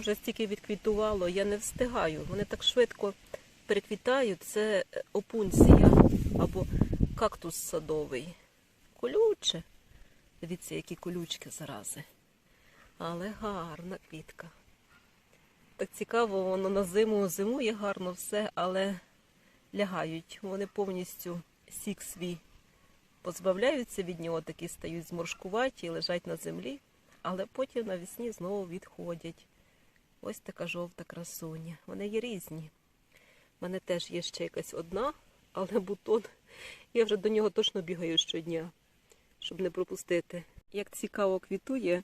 вже стільки відквітувало, я не встигаю. Вони так швидко переквітають. Це е, опунція або кактус садовий. Колюче. Дивіться, які колючки зарази. Але гарна квітка. Так цікаво, воно на зиму зимує гарно все, але лягають. Вони повністю сік свій позбавляються від нього, такі стають зморшкуваті, лежать на землі, але потім навесні знову відходять. Ось така жовта красуня. Вони є різні. У мене теж є ще якась одна, але бутон. Я вже до нього точно бігаю щодня, щоб не пропустити. Як цікаво квітує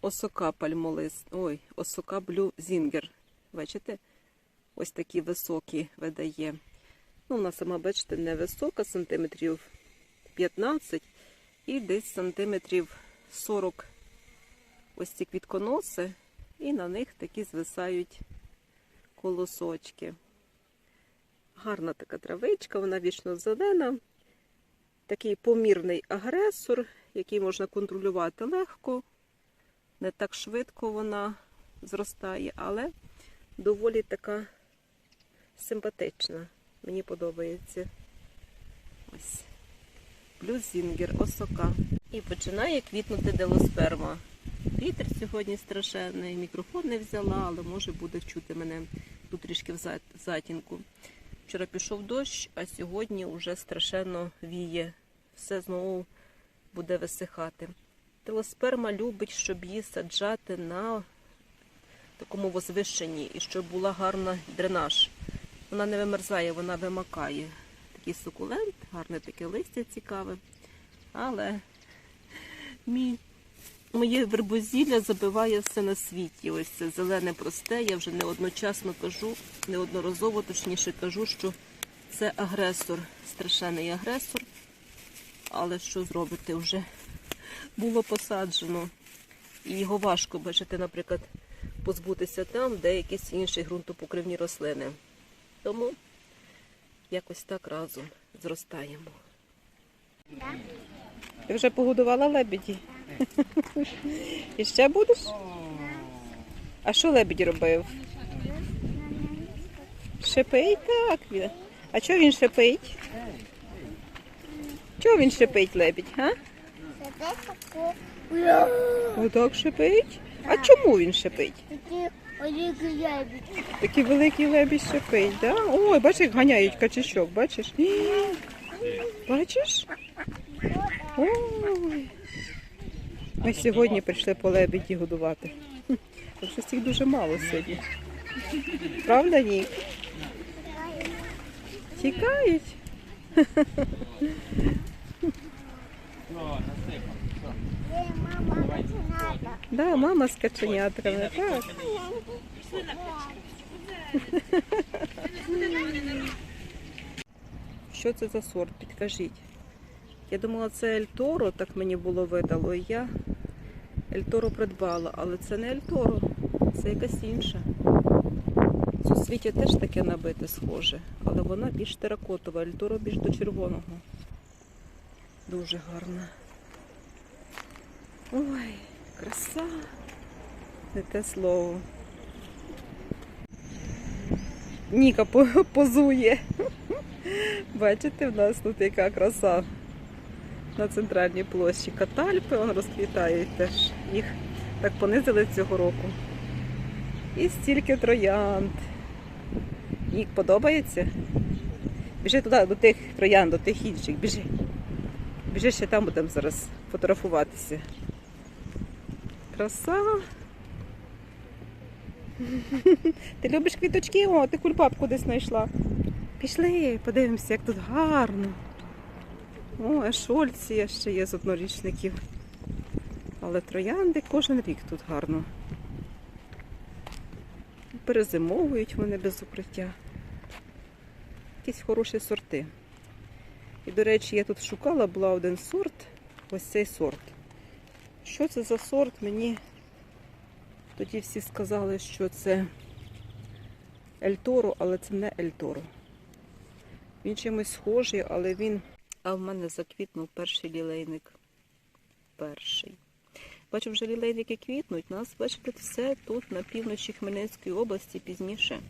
осока пальмолист. Ой, осока блю зінгер. Бачите? Ось такі високі видає. Ну, вона сама, бачите, не висока, сантиметрів 15 і десь сантиметрів 40 ось ці квітконоси, і на них такі звисають колосочки. Гарна така травичка, вона вічно зелена. Такий помірний агресор, який можна контролювати легко. Не так швидко вона зростає, але доволі така симпатична. Мені подобається. Ось. Блюзінгер, осока. І починає квітнути делосперма. Вітер сьогодні страшенний, мікрофон не взяла, але може буде чути мене тут трішки в затінку. Вчора пішов дощ, а сьогодні вже страшенно віє. Все знову буде висихати. Телосперма любить, щоб її саджати на такому возвищенні і щоб була гарна дренаж. Вона не вимерзає, вона вимакає. Такий сукулент, гарне таке листя цікаве. Але мій, моє вербозілля забиває все на світі. Ось це зелене просте. Я вже неодночасно кажу, неодноразово точніше кажу, що це агресор, страшенний агресор. Але що зробити вже було посаджено. І його важко, бачите, наприклад, позбутися там, де якісь інші ґрунтопокривні рослини. Тому якось так разом зростаємо. Ти вже погодувала лебеді? І ще будеш? А що лебідь робив? Шипить так. А чого він шипить? Чого він шипить, лебідь, а? Отак шипить? А чому він шипить? Такий великий лебідь шипить, да? Ой, бачиш, як ганяють качечок, бачиш? Бачиш? Ой. Ми сьогодні прийшли по лебеді годувати. Так Щось їх дуже мало сьогодні. Правда, ні? Тікають. Да, мама з каченятками, так. Що це за сорт? Підкажіть. Я думала, це Ельторо, так мені було видало. І я Ельторо придбала, але це не Ельторо, це якась інша. В світі теж таке набите схоже, але вона більш теракотова, Ельторо більш до червоного. Дуже гарна. Ой, краса. Не те слово. Ніка позує. Бачите, в нас тут яка краса на центральній площі. Катальпи он розквітають теж. Їх так понизили цього року. І стільки троянд. Нік подобається? Біжи туди до тих троянд, до тих інших. Біжи. Біжи ще там будемо зараз фотографуватися. Краса. Ти любиш квіточки? О, ти кульбабку десь знайшла. Пішли, подивимося, як тут гарно. О, а шольція ще є з однорічників. Але троянди кожен рік тут гарно. Перезимовують вони без укриття. Якісь хороші сорти. І, до речі, я тут шукала, була один сорт, ось цей сорт. Що це за сорт? Мені тоді всі сказали, що це Ельторо, але це не Ельторо. Він чимось схожий, але він. А в мене заквітнув перший лілейник. Перший. Бачу, вже лілейники квітнуть. Нас, бачите, все тут на півночі Хмельницької області пізніше.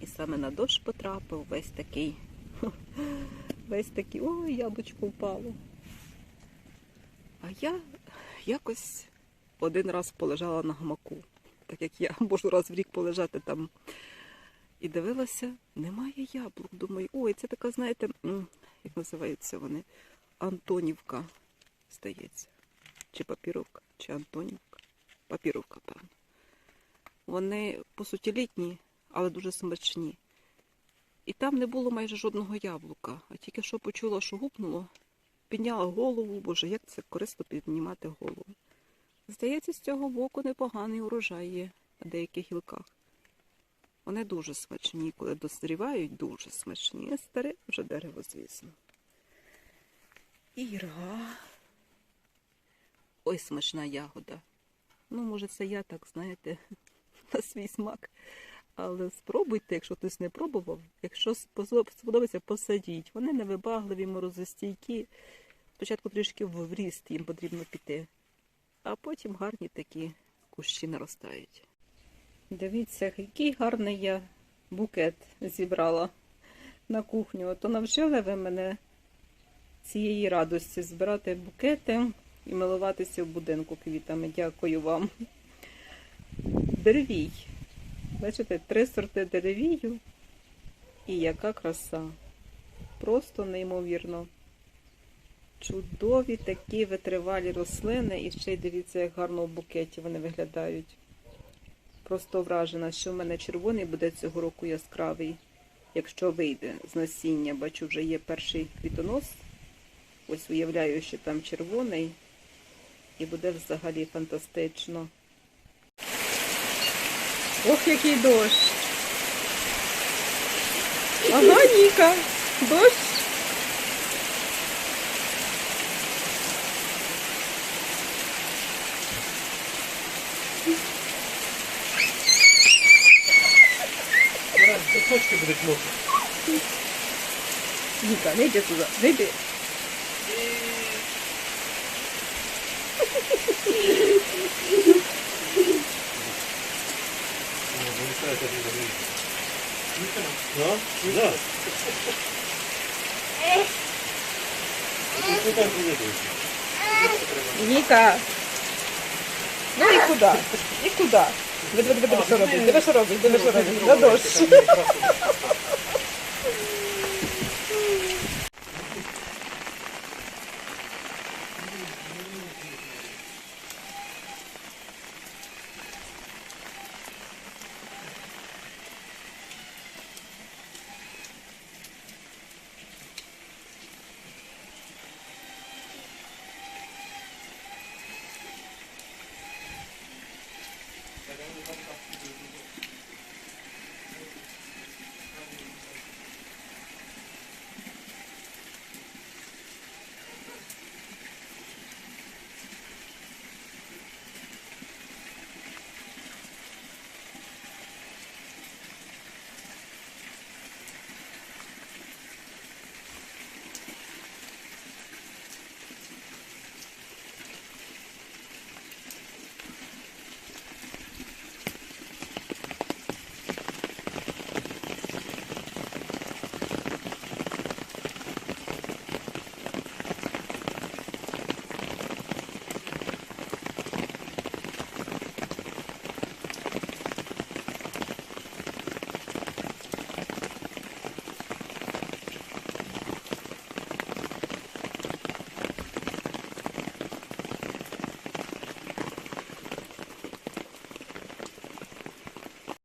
І саме на дощ потрапив весь такий. Весь такий, ой, яблучко впало. А я якось один раз полежала на гамаку, так як я можу раз в рік полежати там. І дивилася, немає яблук. Думаю, ой, це така, знаєте, як називаються вони? Антонівка, здається. Чи папіровка, чи Антонівка. Папіровка, певно. Вони, по суті, літні, але дуже смачні. І там не було майже жодного яблука. А тільки що почула, що гупнуло, підняла голову, боже, як це корисно піднімати голову. Здається, з цього боку непоганий урожай є на деяких гілках. Вони дуже смачні, коли дозрівають, дуже смачні. Старе вже дерево, звісно. Іра. Ой, смачна ягода. Ну, може, це я так, знаєте, на свій смак. Але спробуйте, якщо хтось не пробував. Якщо сподобається, посадіть. Вони невибагливі, морозостійкі. Спочатку трішки в ріст їм потрібно піти, а потім гарні такі кущі наростають. Дивіться, який гарний я букет зібрала на кухню. То навчили ви мене цієї радості збирати букети і милуватися в будинку квітами. Дякую вам. Деревій. Бачите, три сорти деревію. І яка краса. Просто неймовірно. Чудові такі витривалі рослини. І ще й дивіться, як гарно в букеті вони виглядають. Просто вражена, що в мене червоний буде цього року яскравий, якщо вийде з насіння. Бачу, вже є перший квітонос. Ось уявляю, що там червоний. І буде взагалі фантастично. Ох, який дощ. Ага, Ніка, дощ. Пісочки будуть мокрі. Ніка, не йди туди, не йди. Да? Да. Ти так повідуєш. Ніка. Ну і куди? І куди? Диви, диви, диви, що робить, диви, що робить, диви, що робить. На дощ.